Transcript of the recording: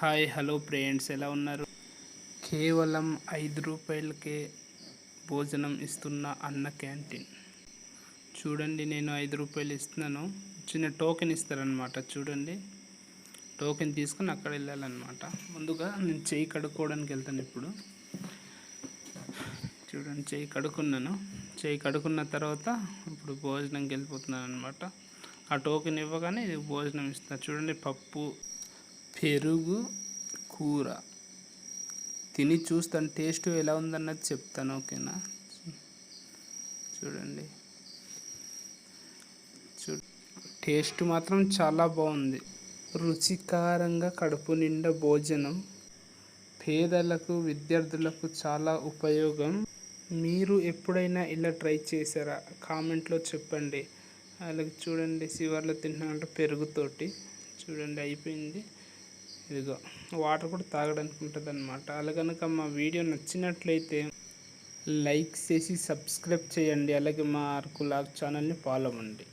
Hi hello friends ఎలా ఉన్నారు? కేవలం ఐదు రూపాయలకే భోజనం ఇస్తున్న అన్న క్యాంటీన్. చూడండి నేను ఐదు రూపాయలు ఇస్తున్నాను. చిన్న టోకెన్ ఇస్తారనమాట చూడండి. టోకెన్ తీసుకొని అక్కడ వెళ్ళాలన్నమాట. ముందుగా నేను చెయ్యి కడుక్కోవడానికి వెళ్తాను ఇప్పుడు. చూడండి చెయ్యి కడుక్కున్నాను. చెయ్యి కడుక్కున్న తర్వాత ఇప్పుడు భోజనంకి వెళ్ళిపోతున్నాను అనమాట ఆ టోకెన్ ఇవ్వగానే ఇది భోజనం ఇస్తాను చూడండి పప్పు పెరుగు కూర. తిని చూస్తాను టేస్ట్ ఎలా ఉందన్నది చెప్తాను ఓకేనా? చూడండి. చూ టేస్ట్ మాత్రం చాలా బాగుంది. రుచికారంగా కడుపు నిండా భోజనం. పేదలకు విద్యార్థులకు చాలా ఉపయోగం. మీరు ఎప్పుడైనా ఇలా ట్రై చేశారా? కామెంట్లో చెప్పండి. అలాగే చూడండి శివర్లో తింటున్నామంటే పెరుగుతోటి చూడండి అయిపోయింది. ఇదిగో వాటర్ కూడా తాగడానికి ఉంటుంది అనమాట అలా కనుక మా వీడియో నచ్చినట్లయితే లైక్ చేసి సబ్స్క్రైబ్ చేయండి. అలాగే మా అరకు లాగ్ ఛానల్ని ఫాలో అవ్వండి.